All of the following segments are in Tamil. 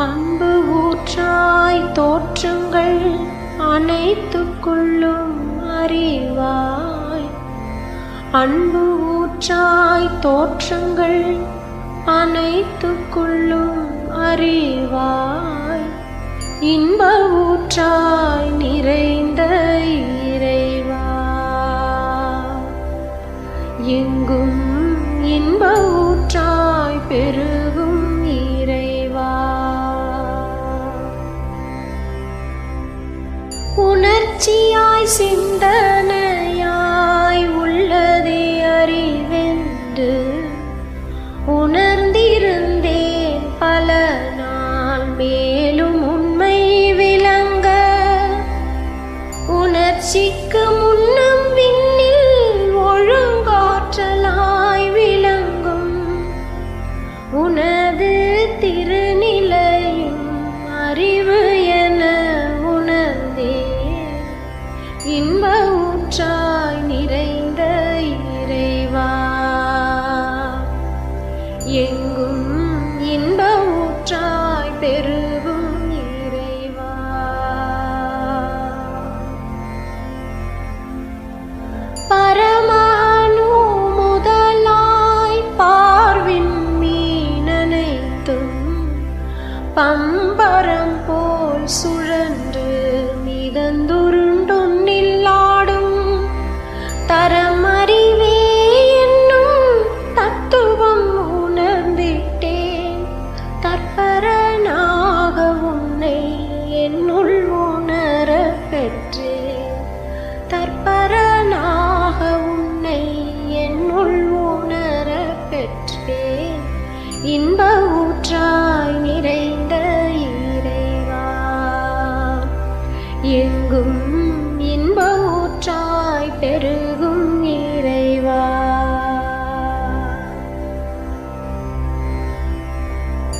அன்பு ஊற்றாய் தோற்றுங்கள் அனைத்துக்குள்ளும் அறிவாய். அன்பு ஊற்றாய் தோற்றுங்கள் அனைத்துக்குள்ளும் அறிவாய். இன்ப ஊற்றாய் நிறை பெற்றேன் இன்ப ஊற்றாய் நிறைந்த இறைவா. எங்கும் இன்ப ஊற்றாய் பெருகும் இறைவா.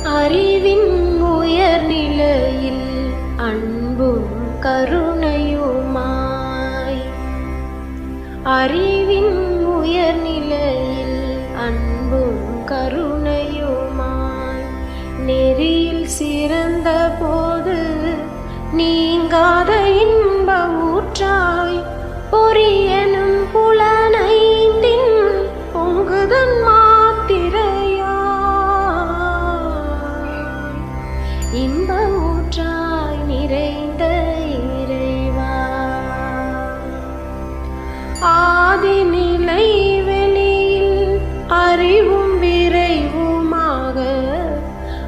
அறிவின் உயர்நிலையில் அன்பும் கருணையுமாய். அறிவின் உயர்நிலை கருணையுமாய். நெறியில் சிறந்த போது நீங்காத இன்ப ஊற்றாய்.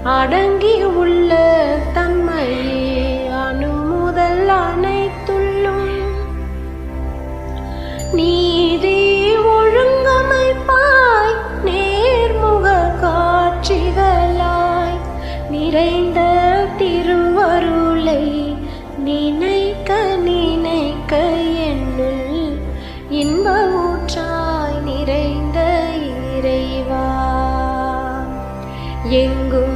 அடங்கி உள்ள தன்மையே அணுமுதல் அனைத்துள்ளும் நீதி ஒழுங்கமைப்பாய் நேர்முக காட்சிகளாய் நிறைந்த திருவருளை நினைக்க நினைக்க என்னுள் இன்ப ஊற்றாய் நிறைந்த இறைவா. எங்கும்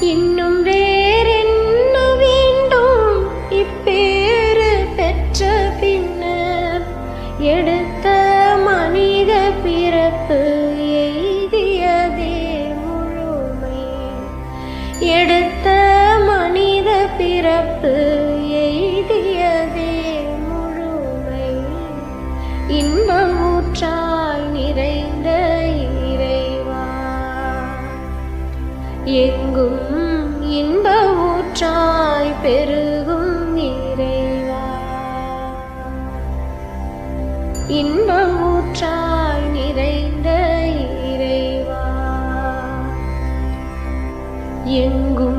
இன்னும் வேறென்ன வேண்டும்? இப்பேறு பெற்ற பின்னர் எடுத்த மனித பிறப்பு எய்தியதே முழுமை. எடுத்த மனித பிறப்பு எங்கும் இன்ப ஊற்றாய் பெருகும் இறைவா. இன்ப ஊற்றாய் நிறைந்த இறைவா. எங்கும்